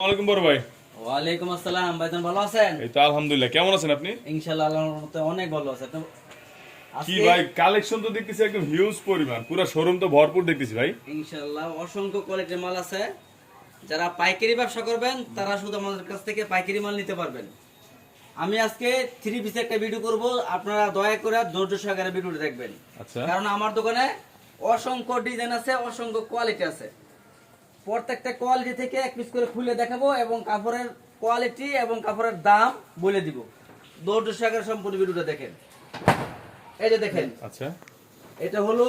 ওয়ালাইকুম বড় ভাই। ওয়ালাইকুম আসসালাম ভাইজান ভালো আছেন? এই তো আলহামদুলিল্লাহ কেমন আছেন আপনি? ইনশাআল্লাহ আল্লাহর রহমতে অনেক ভালো আছে। তো কি ভাই কালেকশন তো দেখতেছি একদম হিউজ পরিমাণ পুরো শোরুম তো ভরপুর দেখতেছি ভাই। ইনশাআল্লাহ অসংখ্য কোয়ালিটির মাল আছে। যারা পাইকারি ব্যবসা করবেন তারা শুধু আমাদের কাছ থেকে পাইকারি মাল নিতে পারবেন। আমি আজকে থ্রি পিসের একটা ভিডিও করব আপনারা দয়া করে ধৈর্য সহকারে ভিডিওটা দেখবেন। আচ্ছা। কারণ আমার দোকানে অসংখ্য ডিজাইন আছে অসংখ্য কোয়ালিটি আছে। প্রত্যেকটা কোয়ালিটি থেকে এক পিস করে খুলে দেখাবো এবং কাপড়ের কোয়ালিটি এবং কাপড়ের দাম বলে দিব। ধৈর্য সহকারে সম্পূর্ণ ভিডিওটা দেখেন। এই যে দেখেন। আচ্ছা। এটা হলো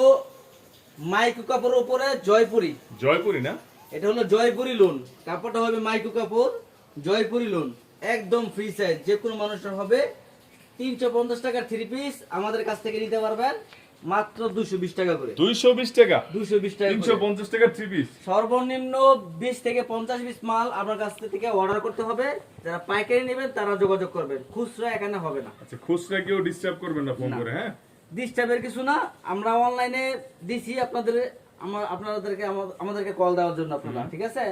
মাইকু কাপড়ের উপরে জয়পুরি। জয়পুরি না? এটা হলো জয়পুরি লোন কাপড়টা হবে মাইকু কাপড় জয়পুরি লোন একদম ফ্রি সাইজ যে কোনো মানুষের হবে। তিনশো পঞ্চাশ টাকার থ্রি পিস আমাদের কাছ থেকে নিতে পারবেন। মাত্র দুশো বিশ টাকা করে। দুইশো বিশ টাকা? দুশো বিশ টাকা তিনশো করে। পঞ্চাশ টাকা থ্রি পিস সর্বনিম্ন বিশ থেকে পঞ্চাশ পিস মাল আপনার কাছ থেকে অর্ডার করতে হবে। যারা পাইকারি নেবেন তারা যোগাযোগ করবেন। খুচরা এখানে হবে না। আচ্ছা খুচরা কেউ ডিস্টার্ব করবেন না ফোন করে হ্যাঁ? ডিস্টার্বের কিছু না। আমরা অনলাইনে দিছি আপনাদের আমার আপনাদেরকে আমাদেরকে কল দেওয়ার জন্য আপনারা ঠিক আছে?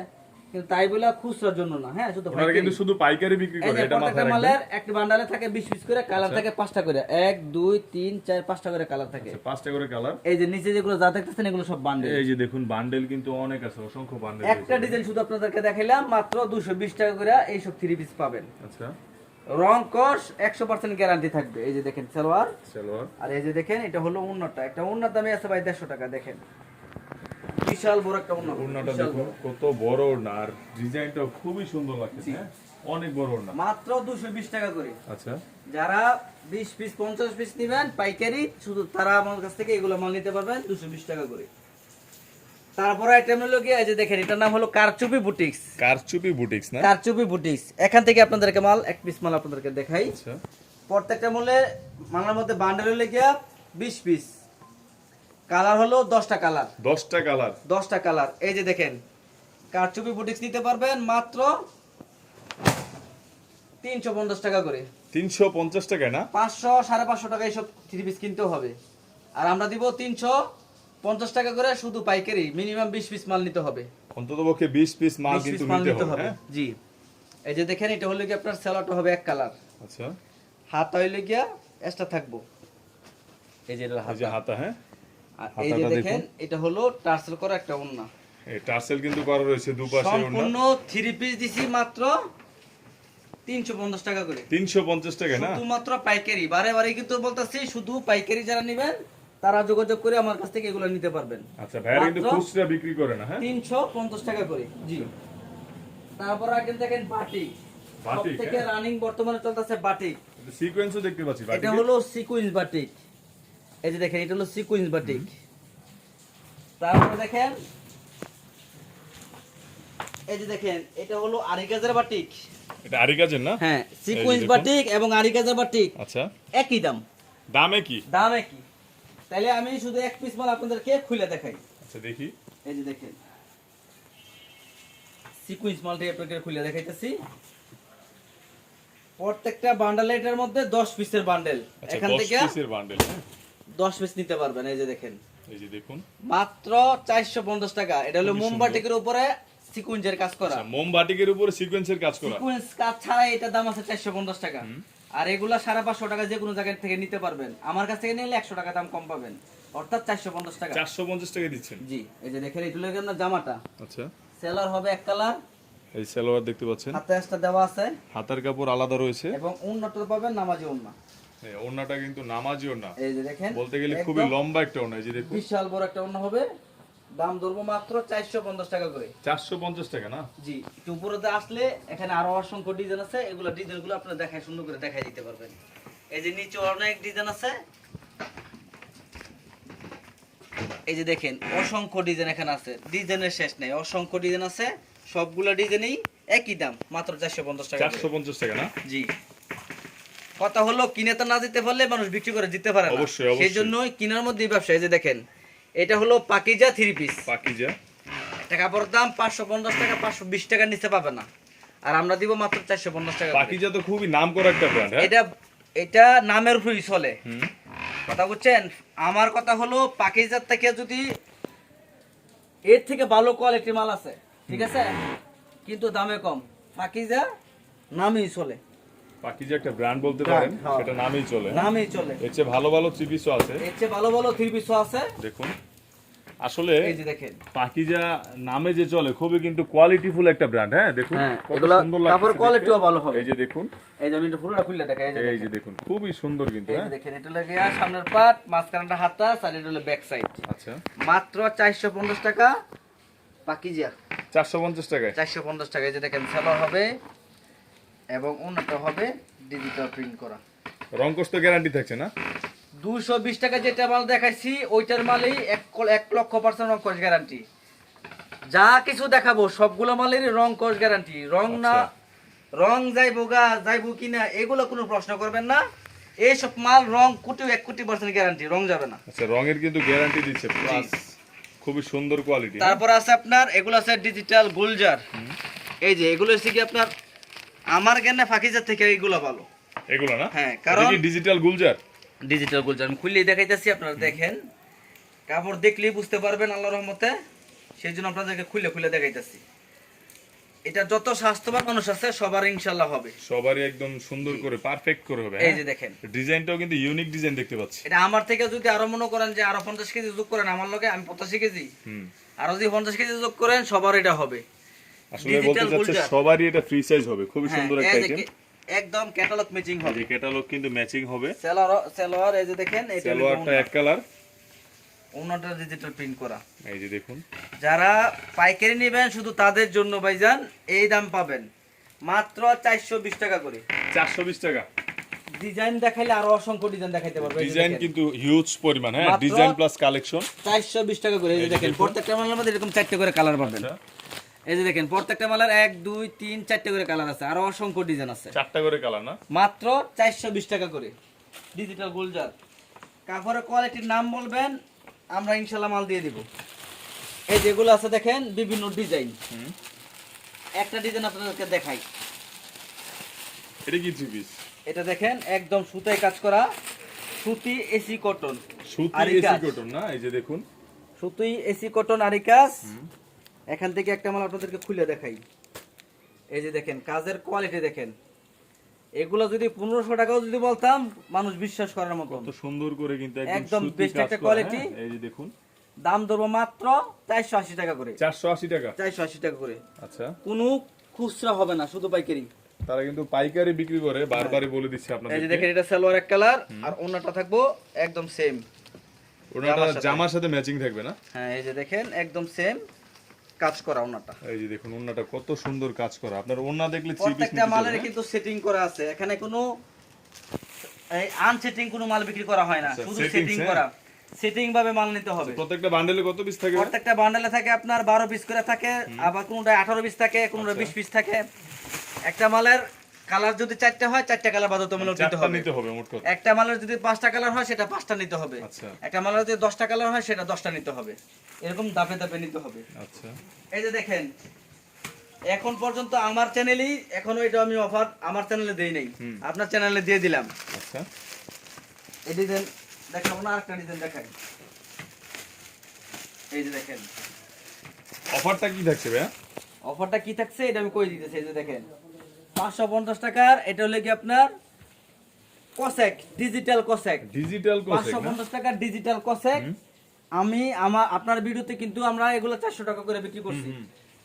কিন্তু তাই বলে খুচরার জন্য না হ্যাঁ শুধু ওনারা কিন্তু শুধু পাইকারি বিক্রি করে এটা মাথায় মালের একটা বান্ডালে থাকে বিশ পিস করে কালার থাকে পাঁচটা করে এক দুই তিন চার পাঁচটা করে কালার থাকে। আচ্ছা, পাঁচটা করে কালার। এই যে নিচে যেগুলো যা দেখতেছেন এগুলো সব বান্ডেল। এই যে দেখুন বান্ডেল কিন্তু অনেক আছে অসংখ্য বান্ডেল একটা ডিজাইন শুধু আপনাদেরকে দেখাইলাম মাত্র দুশো বিশ টাকা করে এই সব থ্রি পিস পাবেন। আচ্ছা। রং কস একশো পার্সেন্ট গ্যারান্টি থাকবে। এই যে দেখেন সালোয়ার। সালোয়ার। আর এই যে দেখেন এটা হলো উন্নতটা। একটা উন্নত দামে আছে ভাই দেড়শো টাকা দেখেন। বিশাল বড় একটা উন্নত ওড়নাটা দেখুন কত বড় ওড়না আর ডিজাইনটা খুবই সুন্দর লাগছে হ্যাঁ? অনেক বড় ওড়না। মাত্র দুশো বিশ টাকা করে। আচ্ছা। যারা বিশ পিস পঞ্চাশ পিস নিবেন পাইকারি শুধু তারা আমার কাছ থেকে এগুলো মাল নিতে পারবেন দুশো বিশ টাকা করে। তারপরে আইটেম হলো কি এই যে দেখেন এটার নাম হলো কারচুপি বুটিক্স। কারচুপি বুটিক্স না? কারচুপি বুটিক্স। এখান থেকে আপনাদেরকে মাল এক পিস মাল আপনাদেরকে দেখাই। আচ্ছা। প্রত্যেকটা মূল্যে মালের মধ্যে বান্ডেল হলে গিয়া বিশ পিস। কালার হলো দশটা কালার। দশটা কালার। দশটা কালার। এই যে দেখেন কারচুপি বুটিক্স নিতে পারবেন মাত্র তিনশো পঞ্চাশ টাকা করে। তিনশো পঞ্চাশ টাকা না? পাঁচশো সাড়ে পাঁচশো টাকা এইসব থ্রি পিস কিনতেও হবে। আর আমরা দিব তিনশো পঞ্চাশ টাকা করে শুধু পাইকারি মিনিমাম বিশ পিস মাল নিতে হবে। অন্তত পক্ষে বিশ পিস মাল 20 কিন্তু নিতে হবে হ্যাঁ? জি। এই যে দেখেন এটা হলো কি আপনার স্যালাডটা হবে এক কালার। আচ্ছা। হাত হইলে গিয়া এক্সট্রা থাকব। এই যে হাতা হ্যাঁ? আর এই যে দেখেন। এটা হলো টার্সেল করা একটা ওন্না এই টার্সেল কিন্তু করা রয়েছে দুপাশে সম্পূর্ণ থ্রি পিস দিছি মাত্র তিনশো পঞ্চাশ টাকা করে। তিনশো পঞ্চাশ টাকা না? শুধুমাত্র পাইকারি। বারে বারে কিন্তু বলতেছি শুধু পাইকারি যারা নেবেন তারা যোগাযোগ করে আমার কাছ থেকে এগুলো নিতে পারবেন। আচ্ছা ভাইয়া কিন্তু খুচরা বিক্রি করে না হ্যাঁ? তিনশো পঞ্চাশ টাকা করে জি। তারপর আগে দেখেন বাটিক বাটিক, থেকে। রানিং বর্তমানে চলতেছে বাটিক। সিকোয়েন্সও দেখতে পাচ্ছি এটা। হলো সিকুইন্স বাটিক। এই যে দেখেন এটা হলো সিকুইন্স বাটিক তারপরে দেখেন এই যে দেখেন এটা হলো আরিকাজের বাটিক এটা আরি কাজের না? হ্যাঁ সিকুইন্স। বাটিক এবং আরিকাজের বাটিক আচ্ছা। একই দাম। দামে কি দাম একই। তাহলে আমি শুধু এক পিস মাল আপনাদেরকে খুলে দেখাই। আচ্ছা দেখি। এই যে দেখেন। সিকুয়েন্স মালটি আপনাকে খুলে দেখাইতেছি। প্রত্যেকটা বান্ডেল এটার মধ্যে 10 পিসের বান্ডেল এখান 10 থেকে পিসের বান্ডেল 10 পিস নিতে পারবেন এই যে দেখেন। এই যে দেখুন। মাত্র 450 টাকা। এটা হলো মোমবাটিকের উপরে সিকুয়েন্সের কাজ করা। আচ্ছা মোমবাটিকের উপরে সিকোয়েন্সের কাজ করা। সিকুয়েন্স কাজ ছাড়া এটা দাম আছে 450 টাকা। আর এগুলা সাড়ে পাঁচশো টাকা যে কোনো জায়গা থেকে নিতে পারবেন। আমার কাছ থেকে নিলে একশো টাকা দাম কম পাবেন। অর্থাৎ চারশো পঞ্চাশ টাকা। চারশো পঞ্চাশ টাকা দিচ্ছেন। জি এই যে দেখেন হলো আপনার জামাটা। আচ্ছা। সেলার হবে এক কালার। এই সালোয়ার দেখতে পাচ্ছেন। হাতে দেওয়া আছে। হাতার কাপড় আলাদা রয়েছে। এবং উন্নত পাবেন নামাজি উন্না ওড়নাটা কিন্তু নামাজি ওড়না। এই যে দেখেন বলতে গেলে খুবই লম্বা একটা ওড়না যে দেখুন। বিশাল বড় একটা হবে। দাম ধরবো মাত্র চারশো পঞ্চাশ টাকা করে। চারশো পঞ্চাশ টাকা না? জি একটু উপরেতে আসলে এখানে আরও অসংখ্য ডিজাইন আছে। এগুলো ডিজাইনগুলো আপনারা দেখায় সুন্দর করে দেখাই দিতে পারবেন। এই যে নিচে অনেক ডিজাইন আছে। এই যে দেখেন অসংখ্য ডিজাইন এখানে আছে। ডিজাইনের শেষ নেই অসংখ্য ডিজাইন আছে। সবগুলো ডিজাইনই একই দাম মাত্র চারশো পঞ্চাশ টাকা। চারশো পঞ্চাশ টাকা না? জি। কথা হলো কিনে তো না দিতে পারলে মানুষ বিক্রি করে দিতে পারে না। সেই জন্যই কিনার মধ্যে ব্যবসা এই যে দেখেন এটা হলো পাকিজা থ্রি পিস পাকিজা। একটা কাপড়ের দাম পাঁচশো পঞ্চাশ টাকা পাঁচশো বিশ টাকার নিচে পাবে না। আর আমরা দিব মাত্র চারশো পঞ্চাশ টাকা পাকিজা তো খুবই নাম করা একটা ব্র্যান্ড এটা এটা নামের উপরই চলে কথা বুঝছেন? আমার কথা হলো পাকিজার থেকে যদি এর থেকে ভালো কোয়ালিটির মাল আছে ঠিক আছে? কিন্তু দামে কম। পাকিজা নামেই চলে যে একটা ব্র্যান্ড বলতে পারেন হ্যাঁ। সেটা নামেই চলে। হ্যাঁ? নামেই চলে। এর চেয়ে ভালো ভালো থ্রি পিসও আছে। এর চেয়ে ভালো ভালো থ্রি পিসও আছে। দেখুন। আসলে এই যে দেখেন। পাকিজা নামে যে চলে খুবই কিন্তু কোয়ালিটিফুল একটা ব্র্যান্ড হ্যাঁ? দেখুন হ্যাঁ, কত কাপড় কোয়ালিটিও ভালো হবে। এই যে দেখুন। এই যে আমি একটু ফুলটা খুললে দেখাই এই যে দেখেন। খুবই সুন্দর কিন্তু হ্যাঁ? দেখেন এটা লাগে সামনের পাট মাঝখানটা হাতটা সাইড হলো ব্যাক সাইড আচ্ছা। মাত্র চারশো পঞ্চাশ টাকা পাকিজা। চারশো পঞ্চাশ টাকায়? চারশো পঞ্চাশ টাকা এই যে দেখেন সেলার হবে। এবং অন্যটা হবে ডিজিটাল প্রিন্ট করা। রংকশ তো গ্যারান্টি থাকছে না? দুশো বিশ টাকা যেটা মাল দেখাইছি ওইটার মালেই এক এক লক্ষ পার্সেন্ট রং কস গ্যারান্টি যা কিছু দেখাবো সবগুলো মালেরই রং কস গ্যারান্টি রং না আচ্ছা। রং যাইবো গা যাইবো কিনা এগুলো কোনো প্রশ্ন করবেন না। এইসব মাল রং কোটি এক কোটি পার্সেন্ট গ্যারান্টি রং যাবে না। আচ্ছা রঙের কিন্তু গ্যারান্টি দিচ্ছে প্লাস খুবই সুন্দর কোয়ালিটি তারপর আছে আপনার এগুলো আছে ডিজিটাল গুলজার। এই যে এগুলো হচ্ছে কি আপনার আমার জ্ঞানে ফাঁকিজার থেকে এইগুলো ভালো। এগুলো না? হ্যাঁ, কারণ- ডিজিটাল গুলজার? ডিজিটাল গুলজার। আমি খুললেই দেখাইতেছি আপনারা দেখেন। কাপড় দেখলেই বুঝতে পারবেন আল্লাহ রহমতে। সেই জন্য আপনাদেরকে খুলে খুলে দেখাইতেছি। এটা যত স্বাস্থ্যবান মানুষ আছে সবার ইনশাল্লাহ হবে। সবারই একদম সুন্দর করে পারফেক্ট করে হবে এই যে দেখেন। ডিজাইনটাও কিন্তু ইউনিক ডিজাইন দেখতে পাচ্ছি। এটা আমার থেকে যদি আরও মনে করেন যে আরও পঞ্চাশ কেজি যোগ করেন আমার লগে আমি পঁচাশি কেজি। হুম। আরও যদি পঞ্চাশ কেজি যোগ করেন সবার এটা হবে। আসলে বলতে চাচ্ছে সবারই এটা ফ্রি সাইজ হবে। খুবই হ্যাঁ, সুন্দর একটা আইটেম একদম ক্যাটালগ ম্যাচিং হবে। ক্যাটালগ কিন্তু ম্যাচিং হবে। সেলোয়ার সেলোয়ার এই যে দেখেন এটা সালোয়ারটা এক কালার অন্যটা ডিজিটাল প্রিন্ট করা। এই যে দেখুন। যারা পাইকারি নেবেন শুধু তাদের জন্য ভাইজান এই দাম পাবেন। মাত্র চারশো বিশ টাকা করে। চারশো বিশ টাকা। ডিজাইন দেখাইলে আরও অসংখ্য ডিজাইন দেখাইতে পারব। ডিজাইন কিন্তু হিউজ পরিমাণ হ্যাঁ? ডিজাইন প্লাস কালেকশন চারশো বিশ টাকা করে। এই দেখুন। প্রত্যেকটা মালের মধ্যে এরকম চারটে করে কালার পাবেন। আচ্ছা। এই যে দেখেন প্রত্যেকটা মালের এক দুই তিন চারটে করে কালার আছে। আরও অসংখ্য ডিজাইন আছে। চারটা করে কালার না? মাত্র চারশো বিশ টাকা করে। ডিজিটাল গুলজার কাপড়ের কোয়ালিটির নাম বলবেন আমরা ইনশাল্লাহ মাল দিয়ে দিব। এই যেগুলো আছে দেখেন বিভিন্ন ডিজাইন একটা ডিজাইন আপনাদেরকে দেখাই। এটা কি থ্রি পিস এটা দেখেন একদম সুতায় কাজ করা সুতি এসি কটন। সুতি এসি কটন না? এই যে দেখুন। সুতি এসি কটন আরি কাজ এখান থেকে একটা মাল আপনাদেরকে খুলে দেখাই। এই যে দেখেন কাজের কোয়ালিটি দেখেন। এগুলো যদি পনেরোশো টাকাও যদি বলতাম মানুষ বিশ্বাস করার মতো সুন্দর করে কিন্তু একদম কাজ একটা quality। হ্যাঁ? এই যে দেখুন। দাম ধরবো মাত্র চারশো আশি টাকা করে। চারশো আশি টাকা? চারশো আশি টাকা করে। আচ্ছা। কোনো খুচরা হবে না শুধু পাইকারি। তারা কিন্তু পাইকারি বিক্রি করে বারবারই বলে দিচ্ছে এই যে দেখেন এটা সালোয়ার এক কালার আর অন্যটা থাকব একদম সেম জামার সাথে। ম্যাচিং থাকবে না? হ্যাঁ এই যে দেখেন একদম সেম কাজ করা ওনাটা। এই যে দেখুন ওনাটা কত সুন্দর কাজ করা। আপনার ওনা দেখলে প্রত্যেকটা মালের কিন্তু সেটিং করা আছে। এখানে কোনো এই আনসেটিং কোনো মাল বিক্রি করা হয় না। আচ্ছা, শুধু সেটিং হ্যাঁ। করা। সেটিং ভাবে মাল নিতে হবে। প্রত্যেকটা বান্ডেলে কত পিস থাকে? প্রত্যেকটা বান্ডেলে থাকে আপনার বারো পিস করে থাকে আবার কোনোটা আঠারো পিস থাকে কোনোটা আচ্ছা। বিশ পিস থাকে। একটা মালের কালার যদি চারটে হয় চারটে কালার বাধ্যতামূলক চারটা হবে। নিতে হবে মোট একটা মালের যদি পাঁচটা কালার হয় সেটা পাঁচটা নিতে হবে। আচ্ছা। একটা মালের যদি দশটা কালার হয় সেটা দশটা নিতে হবে। এরকম দাপে দাপে নিতে হবে। আচ্ছা। এই যে দেখেন এখন পর্যন্ত আমার চ্যানেলেই এখনও এটা আমি অফার আমার চ্যানেলে দেই নাই। আপনার চ্যানেলে দিয়ে দিলাম। আচ্ছা। এই ডিজাইন দেখাবো না আরেকটা ডিজাইন দেখাই। এই যে দেখেন। অফারটা কি থাকছে ভাইয়া? অফারটা কি থাকছে এটা আমি কই দিতেছি এই যে দেখেন। পাঁচশো পঞ্চাশ টাকার এটা হলে কি আপনার কসেক ডিজিটাল কসেক। ডিজিটাল পাঁচশো পঞ্চাশ টাকার ডিজিটাল কসেক। আমি আমার আপনার ভিডিওতে কিন্তু আমরা এগুলো চারশো টাকা করে বিক্রি করছি।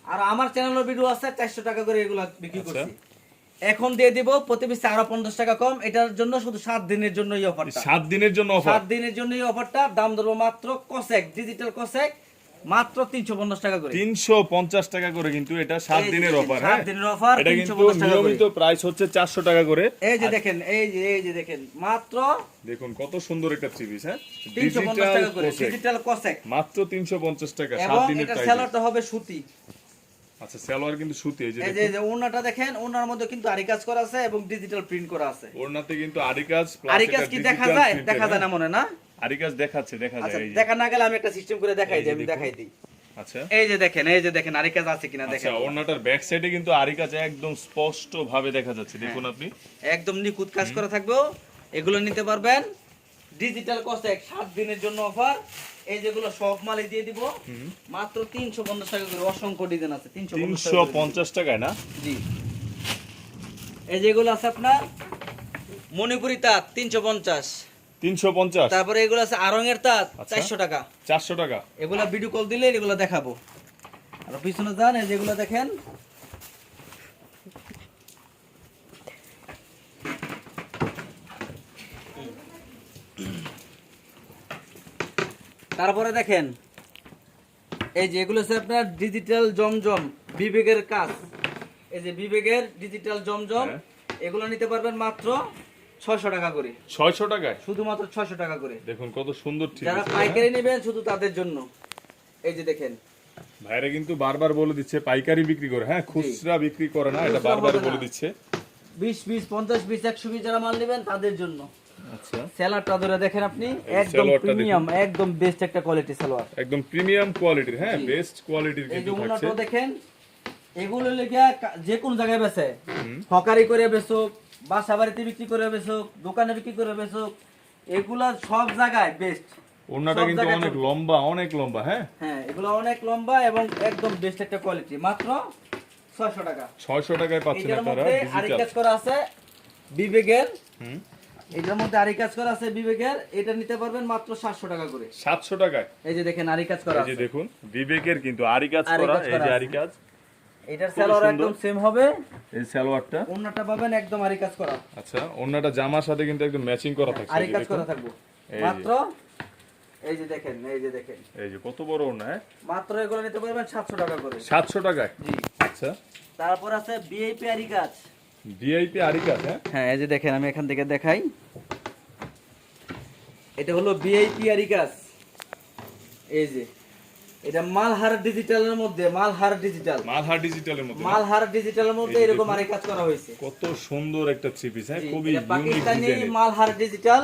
আর আমার চ্যানেলের ভিডিও আছে চারশো টাকা করে এগুলো বিক্রি আচ্ছা। করছি। এখন দিয়ে দিব প্রতি পিসে আরও পঞ্চাশ টাকা কম। এটার জন্য শুধু সাত দিনের জন্য এই অফারটা সাত দিনের জন্য সাত দিনের জন্য এই অফারটা দাম ধরবো মাত্র কসেক ডিজিটাল কসেক। মাত্র তিনশো পঞ্চাশ টাকা করে। তিনশো পঞ্চাশ টাকা করে কিন্তু এটা সাত এই যে দিনের অফার হ্যাঁ? দিনের offer, এটা 350 কিন্তু। নিয়মিত প্রাইস হচ্ছে চারশো টাকা করে। এই যে দেখেন এই যে এই যে দেখেন মাত্র দেখুন কত সুন্দর একটা থ্রি পিস হ্যাঁ? তিনশো পঞ্চাশ ডিজিটাল টাকা করে ডিজিটাল কসেক মাত্র তিনশো পঞ্চাশ টাকা সাত এবং দিনের এটা প্রাইস স্যালোয়ারটা হবে সুতি। আচ্ছা সালোয়ার কিন্তু সুতি এই যে এই যে ওনাটা দেখেন ওনার মধ্যে কিন্তু আরি কাজ করা আছে এবং ডিজিটাল প্রিন্ট করা আছে। ওড়নাতে কিন্তু আরি কাজ আরি কাজ কি দেখা যায়? দেখা যায় না হ্যাঁ? মনে না? আরি দেখাচ্ছে দেখা আচ্ছা যায় এই দেখা না গেলে আমি একটা সিস্টেম করে দেখাই দিই আমি দেখাই দিই। আচ্ছা। এই যে দেখেন এই যে দেখেন আরি কাজ আছে কিনা আচ্ছা দেখেন। ওড়নাটার ব্যাক সাইডে কিন্তু আরি কাজ একদম স্পষ্ট ভাবে দেখা যাচ্ছে দেখুন আপনি। একদম নিখুঁত কাজ করা থাকবে এগুলো নিতে পারবেন। ডিজিটাল কস্ট এক সাত দিনের জন্য অফার এই যেগুলো সব মালে দিয়ে দিব। মাত্র তিনশো পঞ্চাশ টাকা করে অসংখ্য ডিজাইন আছে তিনশো তিনশো পঞ্চাশ টাকায় না? জি। এই যেগুলো আছে আপনার মণিপুরি তাঁত তিনশো পঞ্চাশ। তিনশো পঞ্চাশ। তারপরে এগুলো আছে তাঁত আচ্ছা। চারশো টাকা। চারশো টাকা। এগুলা ভিডিও কল দিলে এগুলো দেখাবো। আর পিছনে যান এই যেগুলো দেখেন। তারপরে দেখেন এই যে এগুলো হচ্ছে আপনার ডিজিটাল জমজম বিবেকের কাজ। এই যে বিবেকের ডিজিটাল জমজম হ্যাঁ। এগুলো নিতে পারবেন মাত্র ছয়শো টাকা করে। ছয়শো টাকায়? শুধুমাত্র ছয়শো টাকা করে। দেখুন কত সুন্দর ঠিক যারা পাইকারি নেবেন শুধু তাদের জন্য। এই যে দেখেন। ভাইরা কিন্তু বারবার বলে দিচ্ছে পাইকারি বিক্রি করে। হ্যাঁ খুচরা বিক্রি করে না এটা বারবার বলে দিচ্ছে। বিশ বিশ পঞ্চাশ বিশ একশো বিশ যারা মাল নেবেন তাদের জন্য। আচ্ছা। স্যালাডটা ধরে দেখেন আপনি একদম প্রিমিয়াম একদম বেস্ট একটা কোয়ালিটি সালোয়ার একদম প্রিমিয়াম কোয়ালিটির হ্যাঁ বেস্ট কোয়ালিটির যে কিন্তু থাকছে। দেখেন এগুলো লেগে যে কোন জায়গায় বেচে। হকারি করে বেচুক বাসা বাড়িতে বিক্রি করে বেচুক দোকানে বিক্রি করে বেচুক এগুলা সব জায়গায় বেস্ট ওড়নাটা কিন্তু অনেক লম্বা অনেক লম্বা হ্যাঁ? হ্যাঁ এগুলো অনেক লম্বা এবং একদম বেস্ট একটা কোয়ালিটি মাত্র ছয়শো টাকা। ছয়শো টাকায় পাচ্ছেন আপনারা মধ্যে আরি কাজ করা আছে বিবেকের। হুম। এটার মধ্যে আরি কাজ করা আছে বিবেকের। এটা নিতে পারবেন মাত্র সাতশো টাকা করে। সাতশো টাকায়? এই যে দেখেন আরি কাজ করা আছে এই যে দেখুন বিবেকের কিন্তু আরি কাজ করা এই যে। আরি কাজ। এটার সালোয়ার একদম সেম হবে। এই সালোয়ারটা। অন্যটা পাবেন একদম আরি কাজ করা। আচ্ছা ওড়নাটা জামার সাথে কিন্তু একদম ম্যাচিং করা থাকছে। আরি কাজ করা থাকব। মাত্র? এই যে দেখেন এই যে দেখেন। এই যে কত বড় ওড়না হ্যাঁ? মাত্র এগুলো নিতে পারবেন সাতশো টাকা করে। সাতশো টাকায়? জি। আচ্ছা। তারপর আছে বিআইপি আরি কাজ। ভিআইপি আরি কাজ হ্যাঁ? হ্যাঁ এই যে দেখেন আমি এখান থেকে দেখাই। এটা হলো বিআইপি আরি কাজ। এই যে। এটা মালহার ডিজিটালের মধ্যে মালহার ডিজিটাল। মালহার ডিজিটালের মধ্যে মালহার ডিজিটালের মধ্যে এরকম দেখুন। আরি কাজ করা হয়েছে। কত সুন্দর একটা থ্রি পিস হ্যাঁ খুবই পাকিস্তানি মালহার ডিজিটাল।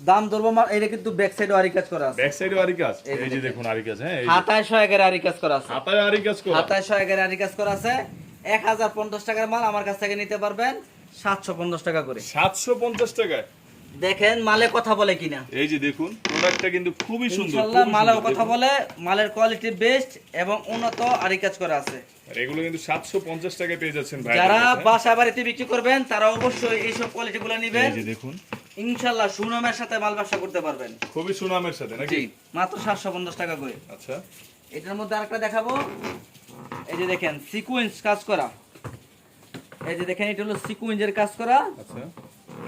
দাম ধরবো মাল এটা কিন্তু ব্যাক সাইডে আরি কাজ করা আছে। ব্যাক সাইডে আরি কাজ? এই যে দেখুন। আরি কাজ হ্যাঁ? এই যে। হাতায় শো একের আরি কাজ করা আছে। হাতায় আরি কাজ করা। হাতায় শো একের আরি কাজ করা আছে। এক হাজার পঞ্চাশ টাকার মাল আমার কাছ থেকে নিতে পারবেন সাতশো পঞ্চাশ টাকা করে। সাতশো পঞ্চাশ টাকায়? দেখেন মালে কথা বলে কিনা। এই যে দেখুন প্রোডাক্টটা কিন্তু খুবই সুন্দর ইনশাল্লাহ খুবই মালেও কথা বলে মালের কোয়ালিটি বেস্ট এবং উন্নত আরি কাজ করা আছে। আর এগুলো কিন্তু সাতশো পঞ্চাশ টাকায় পেয়ে যাচ্ছেন ভাই যারা বাসা বাড়িতে বিক্রি করবেন তারা অবশ্যই এইসব কোয়ালিটি গুলো নিবেন। এই যে দেখুন। ইনশাল্লাহ সুনামের সাথে মাল ব্যবসা করতে পারবেন। খুবই সুনামের সাথে নাকি? জি মাত্র সাতশো পঞ্চাশ টাকা করে। আচ্ছা। এটার মধ্যে আরেকটা দেখাবো। এই যে দেখেন সিকুয়েন্স কাজ করা। এই যে দেখেন এটা হলো সিকুয়েন্সের কাজ করা। আচ্ছা।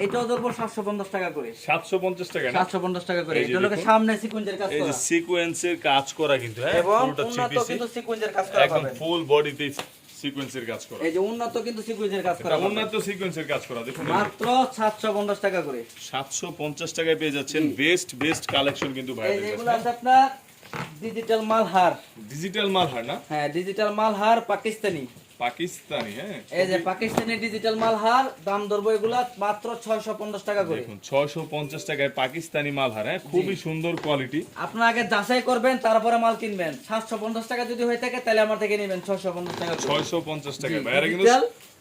এটাও ধরবো সাতশো পঞ্চাশ টাকা করে। সাতশো পঞ্চাশ টাকা না? সাতশো পঞ্চাশ টাকা করে। এটা হলো সামনে সিকুয়েন্সের কাজ এই যে সিকোয়েন্সের কাজ করা কিন্তু হ্যাঁ? পুরোটা কিন্তু সিকুয়েন্সের কাজ করা একদম ফুল বডিতে সিকোয়েন্সের কাজ করা। এই যে উন্নত কিন্তু সিকুয়েন্সের কাজ করা উন্নত সিকোয়েন্সের কাজ করা দেখুন। মাত্র সাতশো পঞ্চাশ টাকা করে। সাতশো পঞ্চাশ টাকায় পেয়ে যাচ্ছেন বেস্ট বেস্ট কালেকশন কিন্তু ভাইদের যেগুলো কাছে আছে আপনার ডিজিটাল মালহার। ডিজিটাল মাল হয় না? হ্যাঁ ডিজিটাল মালহার পাকিস্তানি। পাকিস্তানি হ্যাঁ? এই যে পাকিস্তানি ডিজিটাল মালহার দাম ধরবো এগুলা মাত্র ছয়শো পঞ্চাশ টাকা করে। দেখুন ছয়শো পঞ্চাশ টাকায় পাকিস্তানি মাল হ্যাঁ? খুবই সুন্দর কোয়ালিটি আপনার আগে যাচাই করবেন তারপরে মাল কিনবেন। সাতশো পঞ্চাশ টাকা যদি হয়ে থাকে তাহলে আমার থেকে নেবেন ছয়শো পঞ্চাশ টাকা করে। ছয়শো পঞ্চাশ টাকায় জি, ভাইয়ারা কিন্তু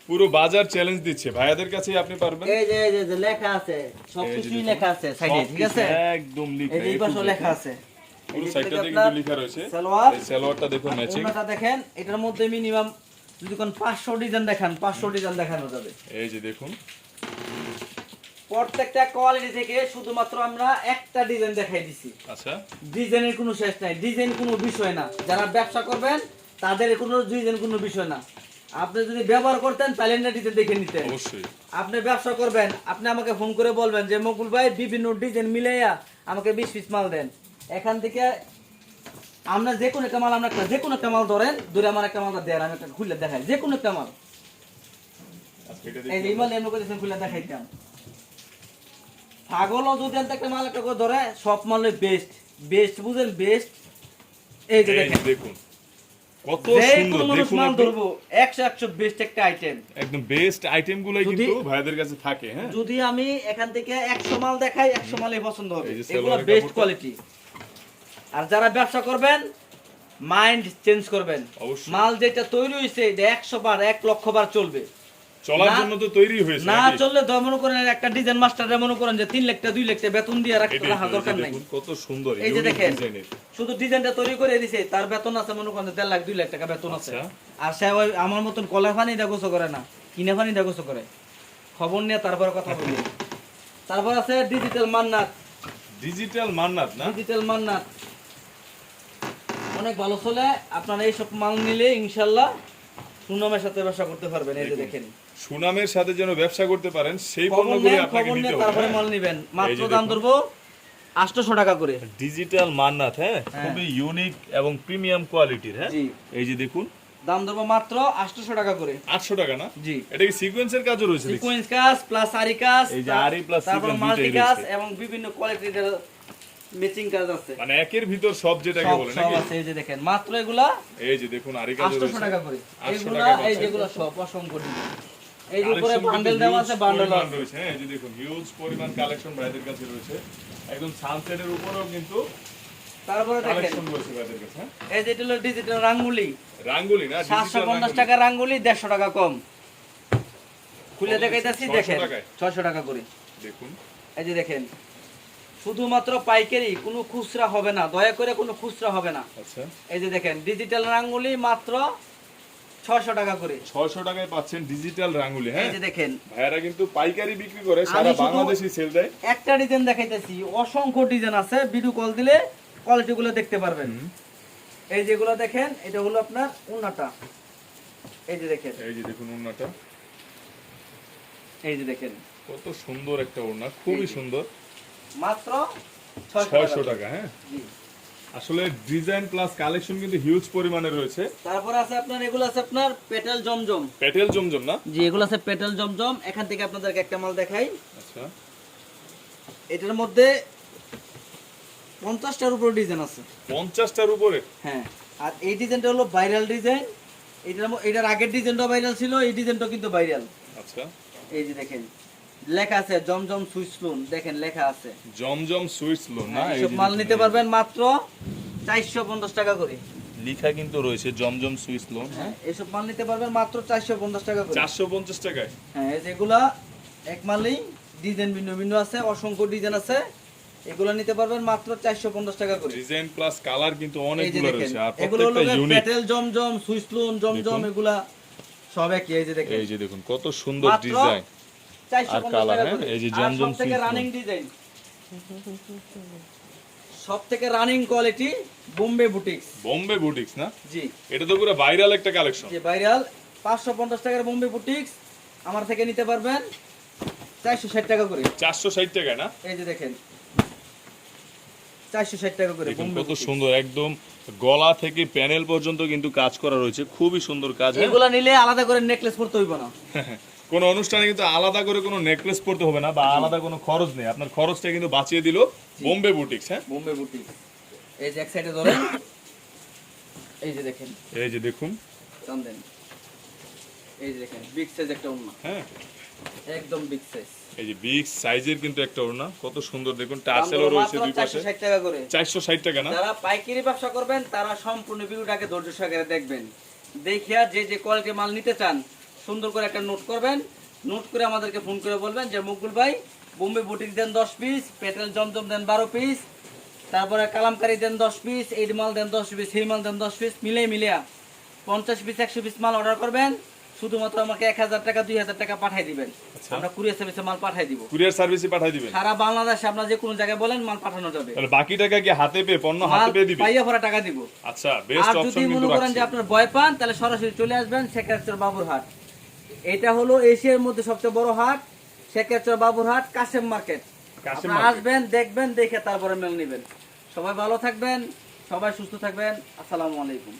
পুরো বাজার চ্যালেঞ্জ দিচ্ছে। ভাইয়াদের কাছেই আপনি পারবেন? এই যে এই যে- যে লেখা আছে সব এই যে কিছুই দেখুন, লেখা আছে সাইডে ঠিক আছে? একদম লিখা এই আছে। পুরো যে সাইডটাতে কিন্তু লেখা রয়েছে। সালোয়ার। সালোয়ারটা দেখুন ম্যাচিং দেখেন এটার মধ্যে মিনিমাম যদি কোন পাঁচশো ডিজাইন দেখান পাঁচশো ডিজাইন দেখানো যাবে। এই যে দেখুন। প্রত্যেকটা কোয়ালিটি থেকে শুধুমাত্র আমরা একটা ডিজাইন দেখাই দিছি। আচ্ছা। ডিজাইনের কোনো শেষ নাই। ডিজাইন কোনো বিষয় না। যারা ব্যবসা করবেন তাদের কোনো ডিজাইন কোনো বিষয় না। আপনি যদি ব্যবহার করতেন তাহলে ডিজাইন দেখে নিতেন। অবশ্যই। আপনি ব্যবসা করবেন আপনি আমাকে ফোন করে বলবেন যে মকুল ভাই বিভিন্ন ডিজাইন মিলাইয়া আমাকে বিশ পিস মাল দেন। এখান থেকে আমরা যে কোনো একটা মাল আমরা একটা যে কোনো একটা মাল ধরেন ধরে আমার একটা মাল দেন আমি একটা খুলে দেখাই। যে কোনো একটা মাল। এই যে দেখুন। মাল এমনি খুলে দেখাইতাম। ছাগলও যদি একটা মাল একটা করে ধরে সব মালে বেস্ট বেস্ট বুঝেন বেস্ট এই যে দেখেন। দেখুন। কত সুন্দর দেখুন মাল ধরবো একশো একশো বেস্ট একটা আইটেম একদম বেস্ট আইটেম গুলাই যদি- কিন্তু ভাইদের কাছে থাকে হ্যাঁ। যদি আমি এখান থেকে একশো মাল দেখাই একশো মালে পছন্দ হবে। এগুলো বেস্ট কোয়ালিটি আর যারা ব্যবসা করবেন মাইন্ড চেঞ্জ করবেন। মাল যেটা তৈরি হয়েছে এটা একশো বার এক লক্ষ বার চলবে। চলার জন্য তো তৈরি হয়েছে না চললে তো মনে করেন একটা ডিজাইন মাস্টার মনে করেন যে তিন লাখটা দুই লাখটা বেতন দিয়ে রাখতে রাখা দরকার নাই। কত সুন্দর এই যে দেখেন শুধু ডিজাইনটা তৈরি করে দিছে তার বেতন আছে মনে করেন দেড় লাখ দুই লাখ টাকা বেতন আছে। আচ্ছা। আর সে আমার মতন কলা ফানি গোসো করে না কিনে ফানি গোসো করে। খবর নিয়ে তারপরে কথা বলি। তারপর আছে ডিজিটাল মান্নাত। ডিজিটাল মান্নাত না? ডিজিটাল মান্নাত। অনেক ভালো চলে। আপনারা এইসব মাল নিলে ইনশাল্লাহ সুনামের সাথে ব্যবসা করতে পারবেন এই যে দেখেন সুনামের সাথে যেন ব্যবসা করতে পারেন সেই পণ্যগুলি আপনাকে নিতে হবে। তারপরে? মাল নিবেন। মাত্র দাম। ধরবো আটশোশো টাকা করে। ডিজিটাল মান্নাত হ্যাঁ? হ্যাঁ। খুবই ইউনিক এবং প্রিমিয়াম কোয়ালিটির হ্যাঁ? এই যে দেখুন। দাম ধরবো মাত্র আটশোশো টাকা করে। আটশো টাকা না? জি। এটা কি সিকোয়েন্সের কাজও রয়েছে? সিকোয়েন্স কাজ প্লাস আরি কাজ এই যে আরি plus তারপর মাল্টি কাজ এবং বিভিন্ন কোয়ালিটির ম্যাচিং কাজ আছে। মানে একের ভিতর সব যেটাকে বলে সব আছে এই যে দেখেন মাত্র এগুলা এই যে দেখুন আরি কাজও আটশোশো রয়েছে। টাকা করে। এগুলা এই যেগুলো সব অসংখ্য এই যে উপরে বান্ডেল দেওয়া আছে বান্ডেল আছে। রয়েছে। হ্যাঁ এই যে দেখুন হিউজ পরিমাণ কালেকশন ভাইদের কাছে রয়েছে। একদম সানসেটের উপরেও কিন্তু তারপরে দেখেন হ্যাঁ। এই যে হলো ডিজিটাল রাঙ্গুলি। রাঙ্গুলি না সাতশো digital পঞ্চাশ রাঙ্গুলি। টাকা রাঙ্গুলি দেড়শো টাকা কম। খুলে দেখাইতেছি 600 ছয়শো টাকা করে। দেখুন। এই যে দেখেন শুধুমাত্র পাইকারি কোনো খুচরা হবে না। দয়া করে কোনো খুচরা হবে না। আচ্ছা। এই যে দেখেন ডিজিটাল রাঙ্গুলি মাত্র ছয়শো টাকা করে। ছয়শো টাকায় পাচ্ছেন ডিজিটাল রাঙ্গুলি এই হ্যাঁ যে দেখেন। ভাইয়ারা কিন্তু পাইকারি বিক্রি করে সারা বাংলাদেশে সেল দেয়। একটা ডিজাইন দেখাইতেছি। অসংখ্য ডিজাইন আছে ভিডিও কল দিলে দেখতে পারবেন। এই যেগুলো দেখেন এটা হলো আপনার উন্নাটা। এই যে দেখেন। এই যে দেখুন এই যে দেখেন। কত সুন্দর একটা ওড়না খুবই সুন্দর। মাত্র ছয়শো টাকা হ্যাঁ? আসলে ডিজাইন প্লাস কালেকশন কিন্তু হিউজ পরিমাণে রয়েছে। তারপর আছে আপনার এগুলো আছে আপনার পেটেল জমজম। পেটেল জমজম না? জি এগুলো আছে পেটেল জমজম। এখান থেকে আপনাদেরকে একটা মাল দেখাই। আচ্ছা। এটার মধ্যে পঞ্চাশটার উপর ডিজাইন আছে। পঞ্চাশটার উপরে? হ্যাঁ। আর এই ডিজাইনটা হলো ভাইরাল ডিজাইন। এটার এটার আগের ডিজাইনটা ভাইরাল ছিল এই ডিজাইনটা কিন্তু ভাইরাল। আচ্ছা। এই যে দেখেন। লেখা আছে জমজম লোন দেখেন লেখা আছে। জমজম সুইটস লোন না? হ্যাঁ, এইসব মাল নিতে পারবেন মাত্র চারশো পঞ্চাশ টাকা করে। লেখা কিন্তু রয়েছে জমজম সুইটস লোন হ্যাঁ এইসব মাল নিতে পারবেন মাত্র চারশো পঞ্চাশ টাকা করে। চারশো পঞ্চাশ টাকায়? হ্যাঁ এই যেগুলা এক মালেই ডিজাইন ভিন্ন ভিন্ন আছে অসংখ্য ডিজাইন আছে এগুলো নিতে পারবেন মাত্র চারশো পঞ্চাশ টাকা করে। ডিজাইন প্লাস কালার কিন্তু অনেকগুলো রয়েছে আর প্রত্যেকটা ইউনিক পেটেল জমজম জমজম এগুলা সব একই এই যে দেখেন। এই যে দেখুন কত সুন্দর ডিজাইন আর টাকা হ্যাঁ? এই যে জমজম থেকে রানিং ডিজাইন সব থেকে running quality Bombay boutiques Bombay boutiques না? জি। এটা তো পুরো ভাইরাল একটা কালেকশন যে ভাইরাল পাঁচশো পঞ্চাশ টাকার বোম্বে বুটিক্স আমার থেকে নিতে পারবেন চারশো ষাট টাকা করে। চারশো ষাট টাকায় না? এই যে দেখেন। চারশো ষাট টাকা করে বোম্বে কত সুন্দর একদম গলা থেকে প্যানেল পর্যন্ত কিন্তু কাজ করা রয়েছে। খুবই সুন্দর কাজ হ্যাঁ? এগুলা নিলে আলাদা করে নেকলেস পরতে হইব না। কোনো অনুষ্ঠানে কিন্তু আলাদা করে কোনো নেকলেস পড়তে হবে না বা আলাদা কোনো খরচ নেই। আপনার খরচটা কিন্তু বাঁচিয়ে দিল বোম্বে বুটিক্স হ্যাঁ? বোম্বে বুটিক্স। এই যে এক সাইডে ধরেন। এই যে দেখেন। এই যে দেখুন। এই যে দেখেন বিগ সাইজ একটা উন্না হ্যাঁ। একদম বিগ সাইজ। এই যে বিগ সাইজের কিন্তু একটা ওড়না কত সুন্দর দেখুন টার্সেলও রয়েছে দুই পাশে। ষাট টাকা করে। চারশো ষাট টাকা না? যারা পাইকারি ব্যবসা করবেন তারা সম্পূর্ণ ভিডিওটাকে ধৈর্য সহকারে দেখবেন। দেখিয়া যে যে কোয়ালিটির মাল নিতে চান সুন্দর করে একটা নোট করবেন। নোট করে আমাদেরকে ফোন করে বলবেন যে মুকুল ভাই বোম্বে বুটিক দেন দশ পিস পেট্রোল জমজম দেন বারো পিস তারপরে কালামকারি দেন দশ পিস এইট মাল দেন দশ পিস হিল মাল দেন দশ পিস মিলে মিলিয়া পঞ্চাশ পিস একশো পিস মাল অর্ডার করবেন। শুধুমাত্র আমাকে এক হাজার টাকা দুই হাজার টাকা পাঠিয়ে দিবেন। আচ্ছা। আমরা কুরিয়ার সার্ভিসে মাল পাঠিয়ে দিব। কুরিয়ার সার্ভিসে পাঠিয়ে দিবেন। সারা বাংলাদেশে আপনার যে কোনো জায়গায় বলেন মাল পাঠানো যাবে। তাহলে বাকি টাকা কি হাতে পেয়ে পণ্য হাতে পেয়ে দিবে? পাইয়া ভরা টাকা দিব। আচ্ছা বেস্ট আর যদি মনে করেন যে আপনার ভয় পান তাহলে সরাসরি চলে আসবেন শেখাচর বাবুরহাট। এটা হলো এশিয়ার মধ্যে সবচেয়ে বড় হাট শেখাচর বাবুরহাট কাশেম মার্কেট। কাশেম আপনারা। আসবেন দেখবেন দেখে তারপরে মেল নেবেন। সবাই ভালো থাকবেন সবাই সুস্থ থাকবেন। আসসালামু আলাইকুম।